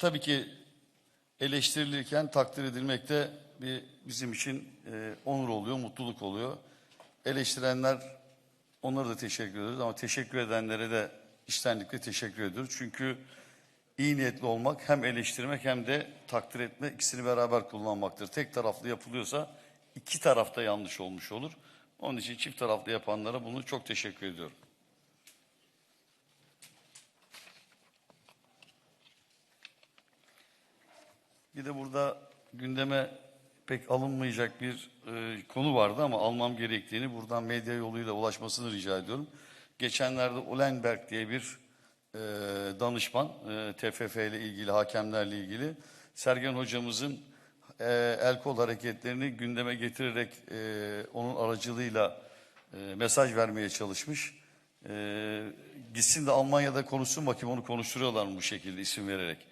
tabii ki eleştirilirken takdir edilmek de bir bizim için e, onur oluyor, mutluluk oluyor. Eleştirenler onlara da teşekkür ediyoruz ama teşekkür edenlere de içtenlikle teşekkür ediyoruz. Çünkü iyi niyetli olmak hem eleştirmek hem de takdir etme ikisini beraber kullanmaktır. Tek taraflı yapılıyorsa iki tarafta yanlış olmuş olur. Onun için çift taraflı yapanlara bunu çok teşekkür ediyorum. Bir de burada gündeme pek alınmayacak bir e, konu vardı ama almam gerektiğini buradan medya yoluyla ulaşmasını rica ediyorum. Geçenlerde Ulenberg diye bir e, danışman e, TFF ile ilgili, hakemlerle ilgili Sergen hocamızın e, el kol hareketlerini gündeme getirerek e, onun aracılığıyla e, mesaj vermeye çalışmış. E, gitsin de Almanya'da konuşsun bakayım onu konuşturuyorlar mı bu şekilde isim vererek.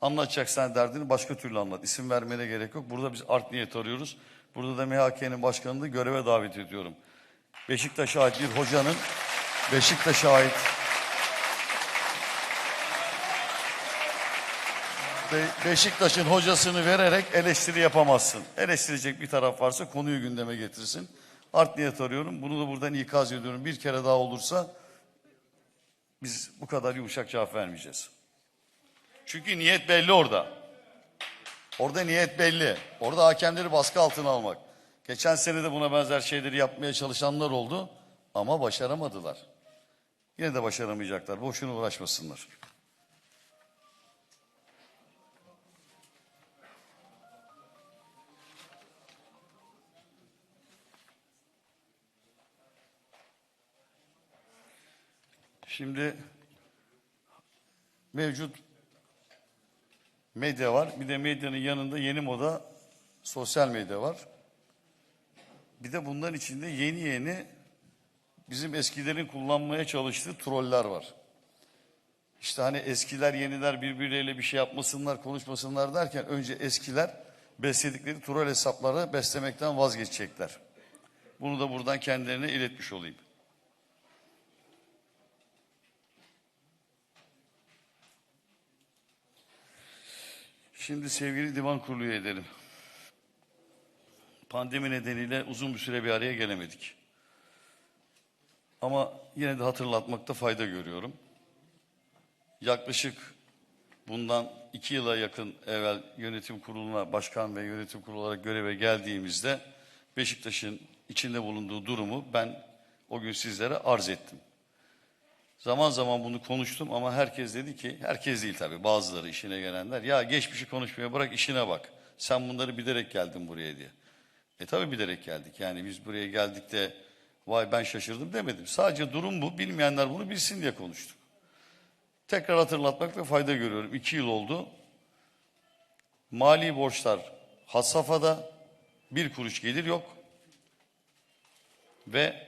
Anlatacaksan derdini başka türlü anlat. İsim vermene gerek yok. Burada biz art niyet arıyoruz. Burada da MHK'nin başkanını göreve davet ediyorum. Beşiktaş'a ait bir hocanın Beşiktaş'a ait Be- Beşiktaş'ın hocasını vererek eleştiri yapamazsın. Eleştirecek bir taraf varsa konuyu gündeme getirsin. Art niyet arıyorum. Bunu da buradan ikaz ediyorum. Bir kere daha olursa biz bu kadar yumuşak cevap vermeyeceğiz. Çünkü niyet belli orada. Orada niyet belli. Orada hakemleri baskı altına almak. Geçen sene de buna benzer şeyleri yapmaya çalışanlar oldu ama başaramadılar. Yine de başaramayacaklar. Boşuna uğraşmasınlar. Şimdi mevcut medya var. Bir de medyanın yanında yeni moda sosyal medya var. Bir de bunların içinde yeni yeni bizim eskilerin kullanmaya çalıştığı troller var. İşte hani eskiler yeniler birbirleriyle bir şey yapmasınlar, konuşmasınlar derken önce eskiler besledikleri troll hesapları beslemekten vazgeçecekler. Bunu da buradan kendilerine iletmiş olayım. Şimdi sevgili divan kurulu üyeleri. Pandemi nedeniyle uzun bir süre bir araya gelemedik. Ama yine de hatırlatmakta fayda görüyorum. Yaklaşık bundan iki yıla yakın evvel yönetim kuruluna başkan ve yönetim kurulu olarak göreve geldiğimizde Beşiktaş'ın içinde bulunduğu durumu ben o gün sizlere arz ettim. Zaman zaman bunu konuştum ama herkes dedi ki, herkes değil tabii bazıları işine gelenler, ya geçmişi konuşmaya bırak işine bak. Sen bunları bilerek geldin buraya diye. E tabii bilerek geldik yani biz buraya geldik de vay ben şaşırdım demedim. Sadece durum bu, bilmeyenler bunu bilsin diye konuştuk. Tekrar hatırlatmakta fayda görüyorum. İki yıl oldu. Mali borçlar had safhada, bir kuruş gelir yok. Ve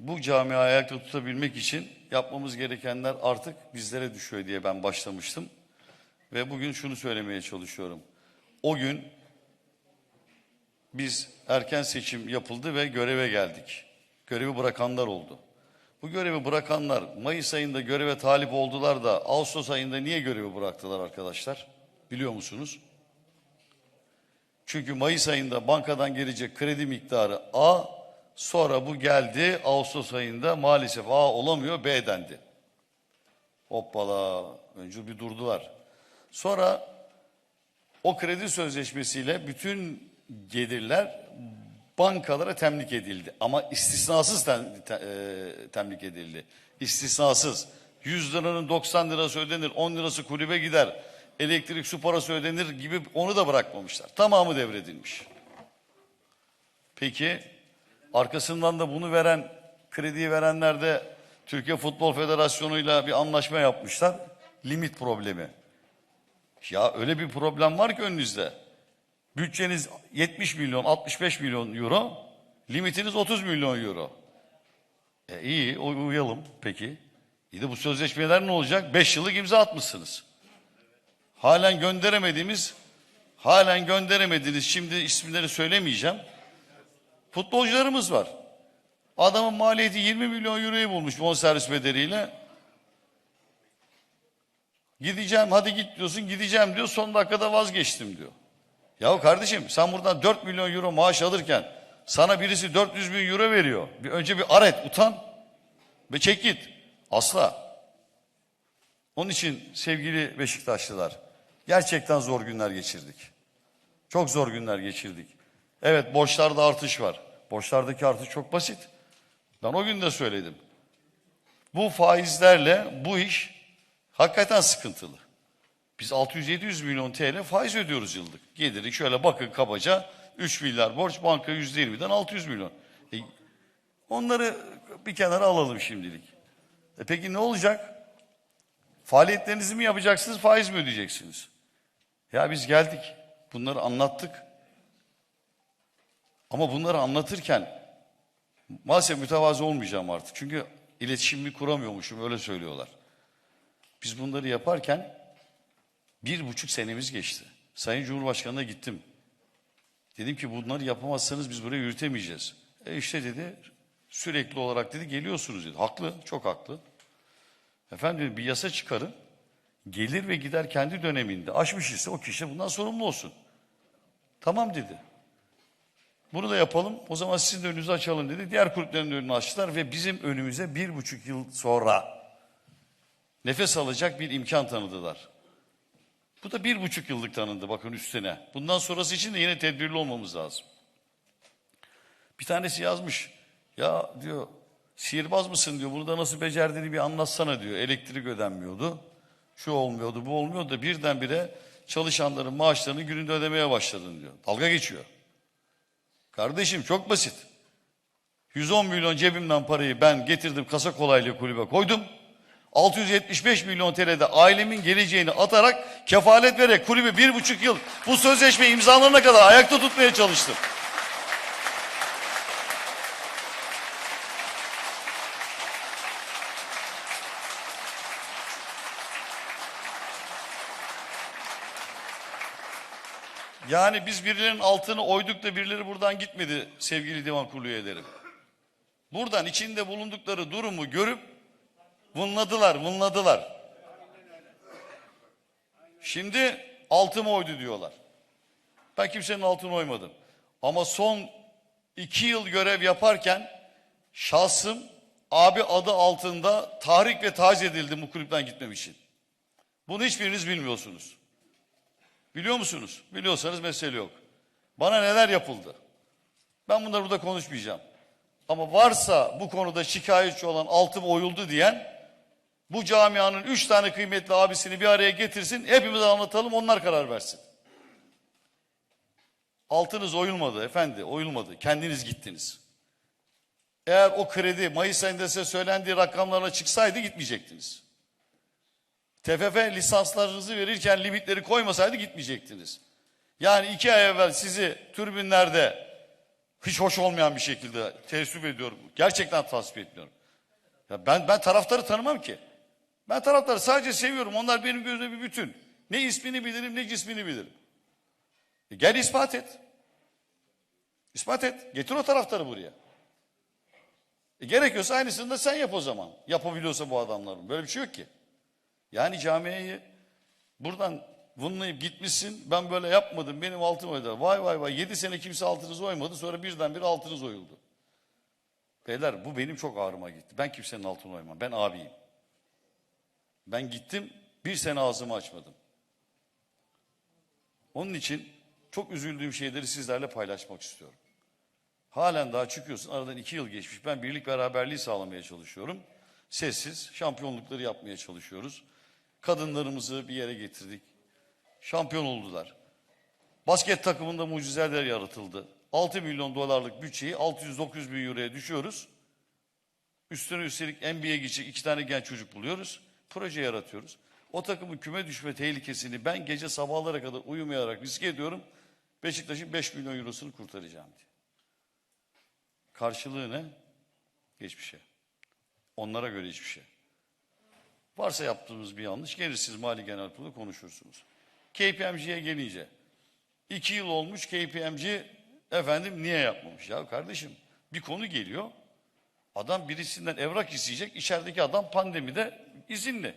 bu camiayı ayakta tutabilmek için yapmamız gerekenler artık bizlere düşüyor diye ben başlamıştım. Ve bugün şunu söylemeye çalışıyorum. O gün biz erken seçim yapıldı ve göreve geldik. Görevi bırakanlar oldu. Bu görevi bırakanlar Mayıs ayında göreve talip oldular da Ağustos ayında niye görevi bıraktılar arkadaşlar? Biliyor musunuz? Çünkü Mayıs ayında bankadan gelecek kredi miktarı A, sonra bu geldi Ağustos ayında maalesef A olamıyor B dendi. Hoppala, önce bir durdular. Sonra o kredi sözleşmesiyle bütün gelirler bankalara temlik edildi. Ama istisnasız tem, te- e, temlik edildi. İstisnasız. 100 liranın 90 lirası ödenir, 10 lirası kulübe gider, elektrik su parası ödenir gibi onu da bırakmamışlar. Tamamı devredilmiş. Peki arkasından da bunu veren, krediyi verenler de Türkiye Futbol Federasyonu'yla bir anlaşma yapmışlar. Limit problemi. Ya öyle bir problem var ki önünüzde. Bütçeniz 70 milyon, 65 milyon euro, limitiniz 30 milyon euro. E iyi, uy- uyalım peki. İyi de bu sözleşmeler ne olacak? 5 yıllık imza atmışsınız. Halen gönderemediğimiz, halen gönderemediğiniz, şimdi isimleri söylemeyeceğim. Futbolcularımız var. Adamın maliyeti 20 milyon euroyu bulmuş bonservis bedeliyle. Gideceğim hadi git diyorsun gideceğim diyor son dakikada vazgeçtim diyor. Ya kardeşim sen buradan 4 milyon euro maaş alırken sana birisi 400 bin euro veriyor. Bir önce bir aret utan ve çek git. Asla. Onun için sevgili Beşiktaşlılar gerçekten zor günler geçirdik. Çok zor günler geçirdik. Evet borçlarda artış var. Borçlardaki artış çok basit. Ben o gün de söyledim. Bu faizlerle bu iş hakikaten sıkıntılı. Biz 600-700 milyon TL faiz ödüyoruz yıllık. Geliri şöyle bakın kabaca 3 milyar borç banka %20'den 600 milyon. E, onları bir kenara alalım şimdilik. E peki ne olacak? Faaliyetlerinizi mi yapacaksınız faiz mi ödeyeceksiniz? Ya biz geldik bunları anlattık. Ama bunları anlatırken maalesef mütevazı olmayacağım artık. Çünkü iletişimimi kuramıyormuşum öyle söylüyorlar. Biz bunları yaparken bir buçuk senemiz geçti. Sayın Cumhurbaşkanı'na gittim. Dedim ki bunları yapamazsanız biz burayı yürütemeyeceğiz. E işte dedi sürekli olarak dedi geliyorsunuz dedi. Haklı, çok haklı. Efendim dedi, bir yasa çıkarın. Gelir ve gider kendi döneminde aşmış ise o kişi bundan sorumlu olsun. Tamam dedi. Bunu da yapalım. O zaman sizin de önünüzü açalım dedi. Diğer kulüplerin önünü açtılar ve bizim önümüze bir buçuk yıl sonra nefes alacak bir imkan tanıdılar. Bu da bir buçuk yıllık tanındı bakın üstüne. Bundan sonrası için de yine tedbirli olmamız lazım. Bir tanesi yazmış. Ya diyor sihirbaz mısın diyor. Bunu da nasıl becerdiğini bir anlatsana diyor. Elektrik ödenmiyordu. Şu olmuyordu bu olmuyordu birdenbire çalışanların maaşlarını gününde ödemeye başladın diyor. Dalga geçiyor. Kardeşim çok basit. 110 milyon cebimden parayı ben getirdim kasa kolaylığı kulübe koydum. 675 milyon TL'de ailemin geleceğini atarak kefalet vererek kulübü bir buçuk yıl bu sözleşme imzalanana kadar ayakta tutmaya çalıştım. Yani biz birilerinin altını oyduk da birileri buradan gitmedi sevgili divan kurulu üyeleri. Buradan içinde bulundukları durumu görüp vınladılar, vınladılar. Şimdi altımı oydu diyorlar. Ben kimsenin altını oymadım. Ama son iki yıl görev yaparken şahsım abi adı altında tahrik ve taciz edildi bu kulüpten gitmem için. Bunu hiçbiriniz bilmiyorsunuz. Biliyor musunuz? Biliyorsanız mesele yok. Bana neler yapıldı? Ben bunları burada konuşmayacağım. Ama varsa bu konuda şikayetçi olan altım oyuldu diyen bu camianın üç tane kıymetli abisini bir araya getirsin. Hepimiz anlatalım onlar karar versin. Altınız oyulmadı efendi oyulmadı. Kendiniz gittiniz. Eğer o kredi Mayıs ayında size söylendiği rakamlarla çıksaydı gitmeyecektiniz. TFF lisanslarınızı verirken limitleri koymasaydı gitmeyecektiniz. Yani iki ay evvel sizi türbinlerde hiç hoş olmayan bir şekilde teessüp ediyorum. Gerçekten tasvip etmiyorum. Ya ben ben taraftarı tanımam ki. Ben taraftarı sadece seviyorum. Onlar benim gözümde bir bütün. Ne ismini bilirim ne cismini bilirim. E gel ispat et. İspat et. Getir o taraftarı buraya. E gerekiyorsa aynısını da sen yap o zaman. Yapabiliyorsa bu adamların. Böyle bir şey yok ki. Yani camiyeyi buradan vınlayıp gitmişsin. Ben böyle yapmadım. Benim altım oydu. Vay vay vay. Yedi sene kimse altınız oymadı. Sonra birdenbire altınız oyuldu. Beyler bu benim çok ağrıma gitti. Ben kimsenin altını oymam. Ben abiyim. Ben gittim. Bir sene ağzımı açmadım. Onun için çok üzüldüğüm şeyleri sizlerle paylaşmak istiyorum. Halen daha çıkıyorsun. Aradan iki yıl geçmiş. Ben birlik beraberliği sağlamaya çalışıyorum. Sessiz şampiyonlukları yapmaya çalışıyoruz. Kadınlarımızı bir yere getirdik. Şampiyon oldular. Basket takımında mucizeler yaratıldı. 6 milyon dolarlık bütçeyi 600-900 bin euroya düşüyoruz. Üstüne üstelik NBA'ye gidecek iki tane genç çocuk buluyoruz. Proje yaratıyoruz. O takımın küme düşme tehlikesini ben gece sabahlara kadar uyumayarak riske ediyorum. Beşiktaş'ın 5 milyon eurosunu kurtaracağım diye. Karşılığı ne? Hiçbir şey. Onlara göre hiçbir şey. Varsa yaptığımız bir yanlış gelir siz Mali Genel Kurulu konuşursunuz. KPMG'ye gelince iki yıl olmuş KPMG efendim niye yapmamış ya kardeşim bir konu geliyor adam birisinden evrak isteyecek içerideki adam pandemide izinli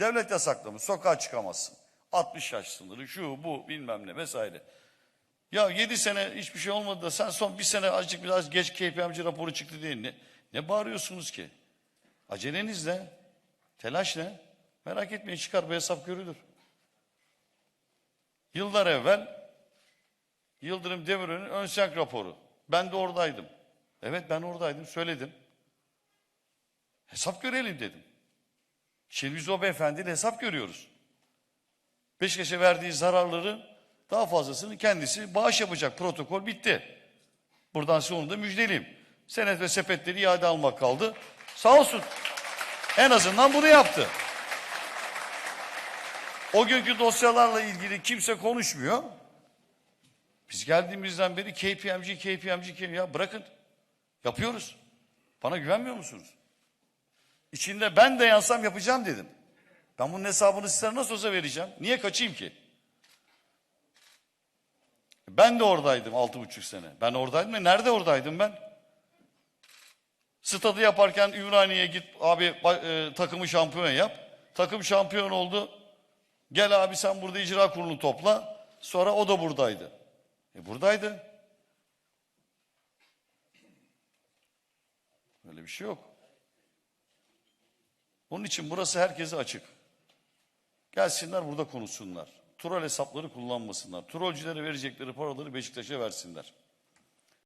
Devlet yasaklamış. Sokağa çıkamazsın. 60 yaş sınırı şu bu bilmem ne vesaire. Ya 7 sene hiçbir şey olmadı da sen son bir sene azıcık biraz geç KPMG raporu çıktı diye ne, ne bağırıyorsunuz ki? Aceleniz ne? Telaş ne? Merak etmeyin çıkar bu hesap görülür. Yıllar evvel Yıldırım Demirören'in ön senk raporu. Ben de oradaydım. Evet ben oradaydım söyledim. Hesap görelim dedim. Şimdi biz beyefendiyle hesap görüyoruz. Beşiktaş'a verdiği zararları daha fazlasını kendisi bağış yapacak. Protokol bitti. Buradan size onu da müjdeleyeyim. Senet ve sepetleri iade almak kaldı. Sağ olsun. En azından bunu yaptı. O günkü dosyalarla ilgili kimse konuşmuyor. Biz geldiğimizden beri KPMG, KPMG, KPMG. Ya bırakın. Yapıyoruz. Bana güvenmiyor musunuz? İçinde ben de yansam yapacağım dedim. Ben bunun hesabını size nasıl olsa vereceğim. Niye kaçayım ki? Ben de oradaydım altı buçuk sene. Ben oradaydım ve nerede oradaydım ben? Stadı yaparken Ümraniye'ye git abi e, takımı şampiyon yap. Takım şampiyon oldu. Gel abi sen burada icra kurulu topla. Sonra o da buradaydı. E buradaydı. Öyle bir şey yok. Onun için burası herkese açık. Gelsinler burada konuşsunlar. Troll hesapları kullanmasınlar. Trollcülere verecekleri paraları Beşiktaş'a versinler.